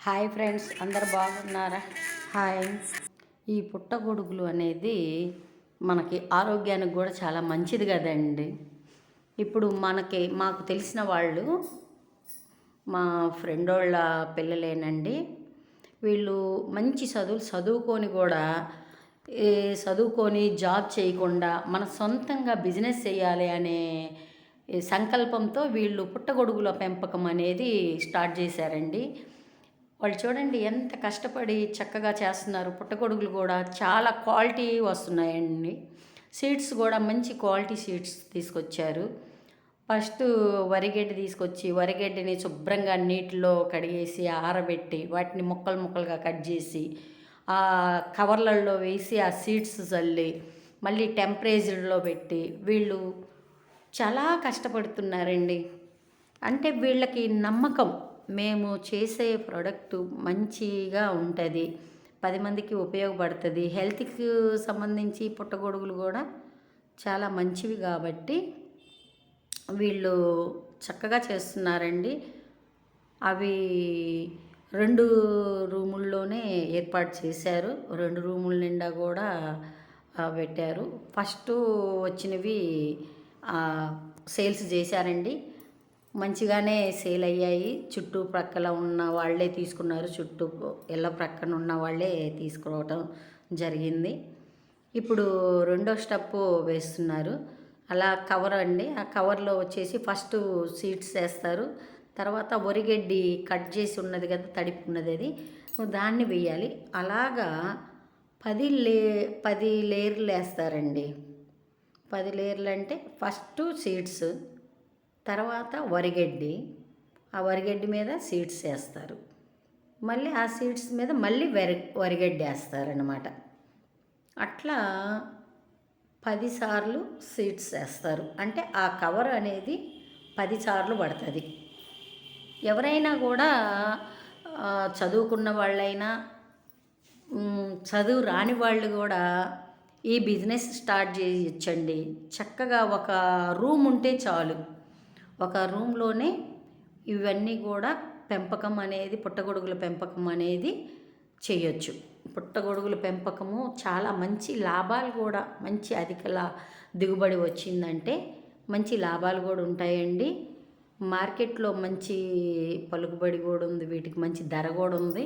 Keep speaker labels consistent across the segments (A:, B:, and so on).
A: Hi friends అందరు బాగున్నారా? Hi. ఈ పుట్టగొడుగులు అనేది మనకి ఆరోగ్యానికి కూడా చాలా మంచిది కదండి. ఇప్పుడు మనకి మాకు తెలిసిన వాళ్ళు మా ఫ్రెండ్ వాళ్ళ పిల్లలేనండి వీళ్ళు మంచి చదువులు చదువుకొని కూడా చదువుకొని జాబ్ చేయకుండా మన సొంతంగా బిజినెస్ చేయాలి అనే సంకల్పంతో వీళ్ళు పుట్టగొడుగుల పెంపకం అనేది స్టార్ట్ చేశారండి. వాళ్ళు చూడండి ఎంత కష్టపడి చక్కగా చేస్తున్నారు. పుట్టగొడుగులు కూడా చాలా క్వాలిటీ వస్తున్నాయండి. సీడ్స్ కూడా మంచి క్వాలిటీ సీడ్స్ తీసుకొచ్చారు. ఫస్ట్ వరిగడ్డి తీసుకొచ్చి వరిగడ్డిని శుభ్రంగా నీటిలో కడిగేసి ఆరబెట్టి వాటిని ముక్కలు ముక్కలుగా కట్ చేసి ఆ కవర్లలో వేసి ఆ సీడ్స్ చల్లి మళ్ళీ టెంపరేచర్లో పెట్టి వీళ్ళు చాలా కష్టపడుతున్నారండి. అంటే వీళ్ళకి నమ్మకం. మేము చేసే ప్రోడక్ట్ మంచిగా ఉంటుంది. పది మందికి ఉపయోగపడుతుంది. హెల్త్కి సంబంధించి పుట్టగొడుగులు కూడా చాలా మంచివి కాబట్టి వీళ్ళు చక్కగా చేస్తున్నారండి. అవి రెండు రూముల్లోనే ఏర్పాటు చేశారు. రెండు రూముల నిండా కూడా పెట్టారు. ఫస్ట్ వచ్చినవి సేల్స్ చేశారండి. మంచిగానే సేల్ అయ్యాయి. చుట్టూ ప్రక్కల ఉన్న వాళ్ళే తీసుకున్నారు. చుట్టూ ఎల్ల ప్రక్కన ఉన్న వాళ్ళే తీసుకోవటం జరిగింది. ఇప్పుడు రెండో స్టెప్ వేస్తున్నారు. అలా కవర్ అండి. ఆ కవర్లో వచ్చేసి ఫస్ట్ సీడ్స్ వేస్తారు. తర్వాత వరిగడ్డి కట్ చేసి ఉన్నది కదా తడిపి ఉన్నది అది. దాన్ని వేయాలి. అలాగా పది లే పది లేయర్లు వేస్తారండి. పది లేయర్లు అంటే ఫస్ట్ సీడ్స్. తర్వాత వరిగడ్డి. ఆ వరిగడ్డి మీద సీడ్స్ వేస్తారు. మళ్ళీ ఆ సీడ్స్ మీద మళ్ళీ వరి వరిగడ్డి వేస్తారనమాట అట్లా పదిసార్లు సీడ్స్ వేస్తారు. అంటే ఆ కవర్ అనేది పదిసార్లు పడుతుంది. ఎవరైనా కూడా చదువుకున్న వాళ్ళైనా చదువు రాని వాళ్ళు కూడా ఈ బిజినెస్ స్టార్ట్ చేయొచ్చండి చక్కగా ఒక రూమ్ ఉంటే చాలు. ఒక రూమ్లోనే ఇవన్నీ కూడా పెంపకం అనేది పుట్టగొడుగుల పెంపకం అనేది చేయొచ్చు. పుట్టగొడుగుల పెంపకము చాలా మంచి లాభాలు కూడా మంచి అధిక లా దిగుబడి వచ్చిందంటే మంచి లాభాలు కూడా ఉంటాయండి. మార్కెట్లో మంచి పలుకుబడి కూడా ఉంది వీటికి మంచి ధర కూడా ఉంది.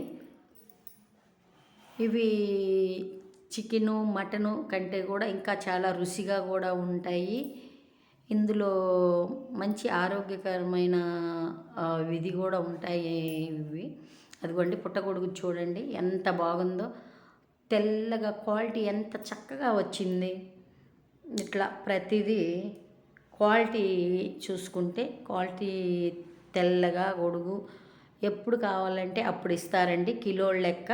A: ఇవి చికెను మటను కంటే కూడా ఇంకా చాలా రుచిగా కూడా ఉంటాయి. ఇందులో మంచి ఆరోగ్యకరమైన విధి కూడా ఉంటాయి ఇవి. అదిగోండి పుట్టగొడుగు చూడండి ఎంత బాగుందో. తెల్లగా క్వాలిటీ ఎంత చక్కగా వచ్చింది. ఇట్లా ప్రతిదీ క్వాలిటీ చూసుకుంటే క్వాలిటీ తెల్లగా గొడుగు ఎప్పుడు కావాలంటే అప్పుడు ఇస్తారండి. కిలో లెక్క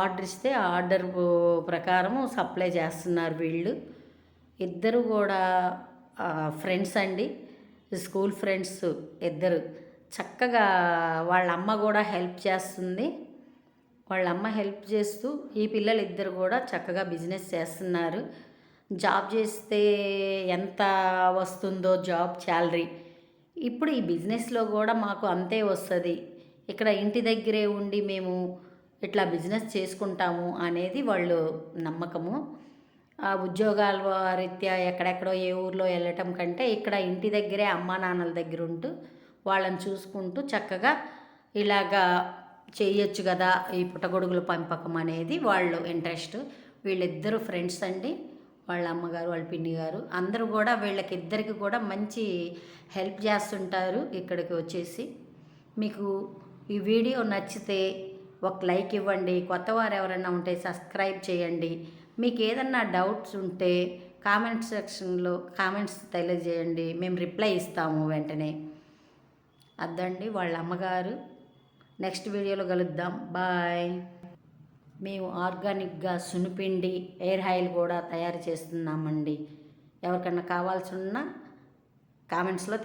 A: ఆర్డర్ ఇస్తే ఆర్డర్ ప్రకారం సప్లై చేస్తున్నారు వీళ్ళు. ఇద్దరు కూడా ఫ్రెండ్స్ అండి. స్కూల్ ఫ్రెండ్స్ ఇద్దరు. చక్కగా వాళ్ళ అమ్మ కూడా హెల్ప్ చేస్తుంది. వాళ్ళ అమ్మ హెల్ప్ చేస్తూ ఈ పిల్లలు ఇద్దరు కూడా చక్కగా బిజినెస్ చేస్తున్నారు. జాబ్ చేస్తే ఎంత వస్తుందో జాబ్ శాలరీ. ఇప్పుడు ఈ బిజినెస్లో కూడా మాకు అంతే వస్తుంది. ఇక్కడ ఇంటి దగ్గరే ఉండి మేము ఇట్లా బిజినెస్ చేసుకుంటాము అనేది వాళ్ళు నమ్మకము. ఉద్యోగాల రీత్యా ఎక్కడెక్కడో ఏ ఊర్లో వెళ్ళటం కంటే ఇక్కడ ఇంటి దగ్గరే అమ్మా నాన్నల దగ్గర ఉంటూ వాళ్ళని చూసుకుంటూ చక్కగా ఇలాగా చేయొచ్చు కదా ఈ పుట్టగొడుగుల పెంపకం అనేది వాళ్ళు ఇంట్రెస్ట్. వీళ్ళిద్దరు ఫ్రెండ్స్ అండి. వాళ్ళ అమ్మగారు వాళ్ళ పిన్ని గారు అందరూ కూడా వీళ్ళకి ఇద్దరికి కూడా మంచి హెల్ప్ చేస్తుంటారు ఇక్కడికి వచ్చేసి. మీకు ఈ వీడియో నచ్చితే ఒక లైక్ ఇవ్వండి. కొత్త వారు ఎవరైనా ఉంటే సబ్స్క్రైబ్ చేయండి. మీకు ఏదన్నా డౌట్స్ ఉంటే కామెంట్ సెక్షన్లో కామెంట్స్ తెలియజేయండి. మేము రిప్లై ఇస్తాము వెంటనే. అద్దండి వాళ్ళ అమ్మగారు. నెక్స్ట్ వీడియోలో కలుద్దాం. బాయ్. మేము ఆర్గానిక్గా సునిపిండి ఎయిర్ ఆయిల్ కూడా తయారు చేస్తున్నామండి. ఎవరికన్నా కావాల్సి ఉన్నా కామెంట్స్లో